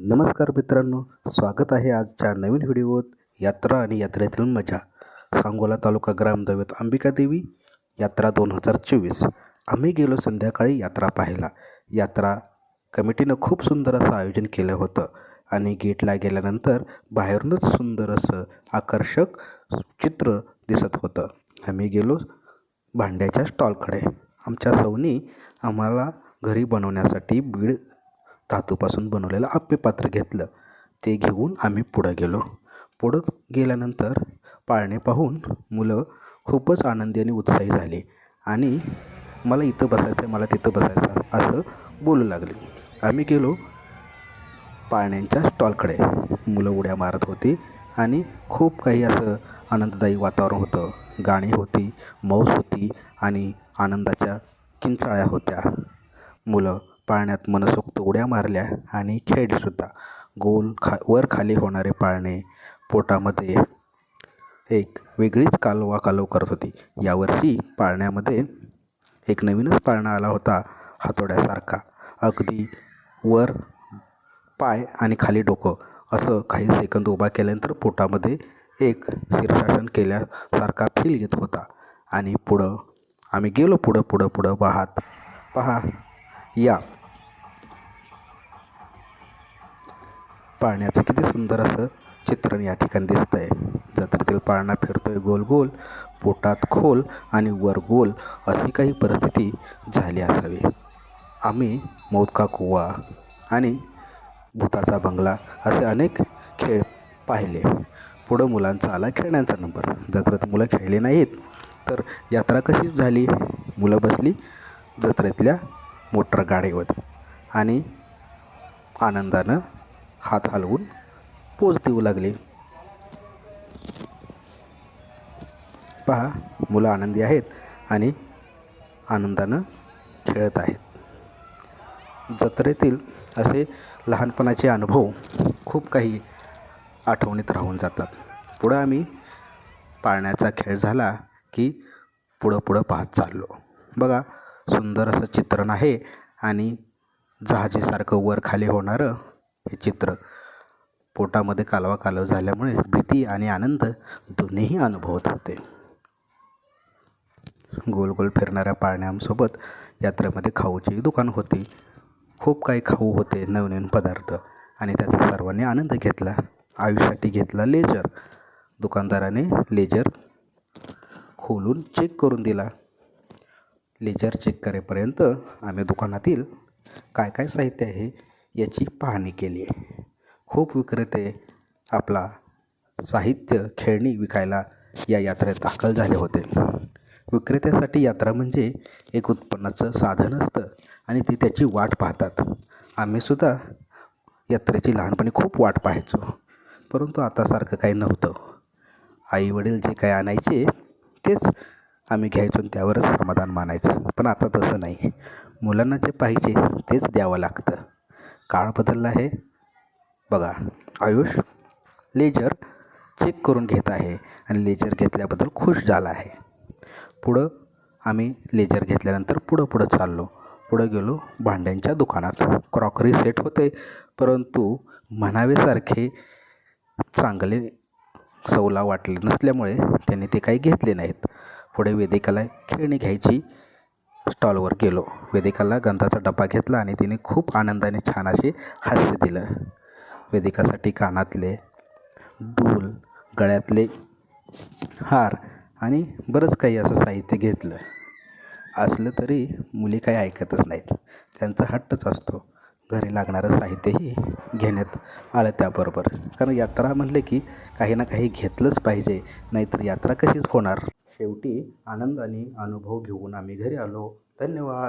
नमस्कार मित्रांनो स्वागत आहे आजच्या नवीन व्हिडिओत. यात्रा आणि यात्रेतील मजा. सांगोला तालुका ग्रामदैवत अंबिका देवी यात्रा दोन हजार चोवीस. आम्ही गेलो संध्याकाळी यात्रा पाहायला. यात्रा कमिटीनं खूप सुंदर असं आयोजन केलं होतं आणि गेटला गेल्यानंतर बाहेरूनच सुंदर असं आकर्षक चित्र दिसत होतं. आम्ही गेलो भांड्याच्या स्टॉलकडे. आमच्या सौनी आम्हाला घरी बनवण्यासाठी बीड धातूपासून बनवलेलं आप्यपात्र घेतलं. ते घेऊन आम्ही पुढं गेलो. पुढं गेल्यानंतर पाळणे पाहून मुलं खूपच आनंदी आणि उत्साही झाली आणि मला इथं बसायचं आहे मला तिथं बसायचं असं बोलू लागले. आम्ही गेलो पाळण्यांच्या स्टॉलकडे. मुलं उड्या मारत होती आणि खूप काही असं आनंददायी वातावरण होतं. गाणी होती मौज होती आणि आनंदाच्या किंचाळ्या होत्या. मुलं पाळण्यात मनसोक्त उड्या मारल्या आणि खेळलीसुद्धा गोल खा वर खाली होणारे पाळणे पोटामध्ये एक वेगळीच कालवा कालव करत होती. यावर्षी पाळण्यामध्ये एक नवीनच पाळणा आला होता हातोड्यासारखा. अगदी वर पाय आणि खाली डोकं असं काही सेकंद उभा केल्यानंतर पोटामध्ये एक शीर्षासन केल्यासारखा फील येत होता. आणि पुढं आम्ही गेलो पुढं पुढं पुढं पाहात पहा या पाळण्याचं किती सुंदर असं चित्रण या ठिकाणी दिसत आहे जत्रेतील पाळणा फिरतोय गोल गोल पोटात खोल आणि वर गोल अशी काही परिस्थिती झाली असावी. आम्ही मोदका कुवा आणि भूताचा बंगला असे अनेक खेळ पाहिले. पुढं मुलांचा आला खेळण्याचा नंबर. जत्रेत मुलं खेळली नाहीत तर यात्रा कशी झाली? मुलं बसली जत्रेतल्या मोटर गाडीवर आणि आनंदानं हात हलवून पोच देऊ लागले. पहा मुलं आनंदी आहेत आणि आनंदानं खेळत आहेत. जत्रेतील असे लहानपणाचे अनुभव खूप काही आठवणीत राहून जातात. पुढं आम्ही पाळण्याचा खेळ झाला की पुढं पुढं पाहत चाललो. बघा सुंदर असं चित्रण आहे आणि जहाजीसारखं वर खाली होणारं हे चित्र पोटामध्ये कालवा कालव झाल्यामुळे भीती आणि आनंद दोन्हीही अनुभवत होते. गोल गोल फिरणाऱ्या पाळण्यांसोबत यात्रेमध्ये खाऊची दुकान होती. खूप काही खाऊ होते नवनवीन पदार्थ आणि त्याचा सर्वांनी आनंद घेतला. आयुष्यासाठी घेतला लेजर. दुकानदाराने लेजर खोलून चेक करून दिला. लेजर चेक करेपर्यंत आम्ही दुकानातील काय काय साहित्य आहे याची पाहणी केली खूप विक्रेते आपला साहित्य खेळणी विकायला या यात्रेत दाखल झाले होते. विक्रेत्यासाठी यात्रा म्हणजे एक उत्पन्नाचं साधन असतं आणि ते त्याची वाट पाहतात. आम्हीसुद्धा यात्रेची लहानपणी खूप वाट पाहायचो परंतु आतासारखं काही नव्हतं. आईवडील जे काय आणायचे तेच आम्ही घ्यायचो आणि त्यावरच समाधान मानायचं. पण आता तसं नाही. मुलांना जे पाहिजे तेच द्यावं लागतं. काळ बदलला आहे. बघा आयुष लेजर चेक करून घेत आहे आणि लेजर घेतल्याबद्दल खुश झाला आहे. पुढं आम्ही लेजर घेतल्यानंतर पुढं पुढं चाललो. पुढं गेलो भांड्यांच्या दुकानात. क्रॉकरी सेट होते परंतु म्हणावेसारखे चांगले सवला वाटले नसल्यामुळे त्यांनी ते काही घेतले नाहीत. पुढे वेदिकाला खेळणी घ्यायची स्टॉलवर गेलो. वेदिकाला गंधाचा डबा घेतला आणि तिने खूप आनंदाने छान असे हास्य दिलं. वेदिकासाठी कानातले डूल गळ्यातले हार आणि बरंच काही असं साहित्य घेतलं. असलं तरी मुली काही ऐकतच नाहीत. त्यांचा हट्टच असतो. घरी लागणारं साहित्यही घेण्यात आलं त्याबरोबर. कारण यात्रा म्हणले की काही ना काही घेतलंच पाहिजे. नाहीतर यात्रा कशीच होणार? शेवटी आनंदाने अनुभव घेऊन आम्ही घरी आलो. धन्यवाद.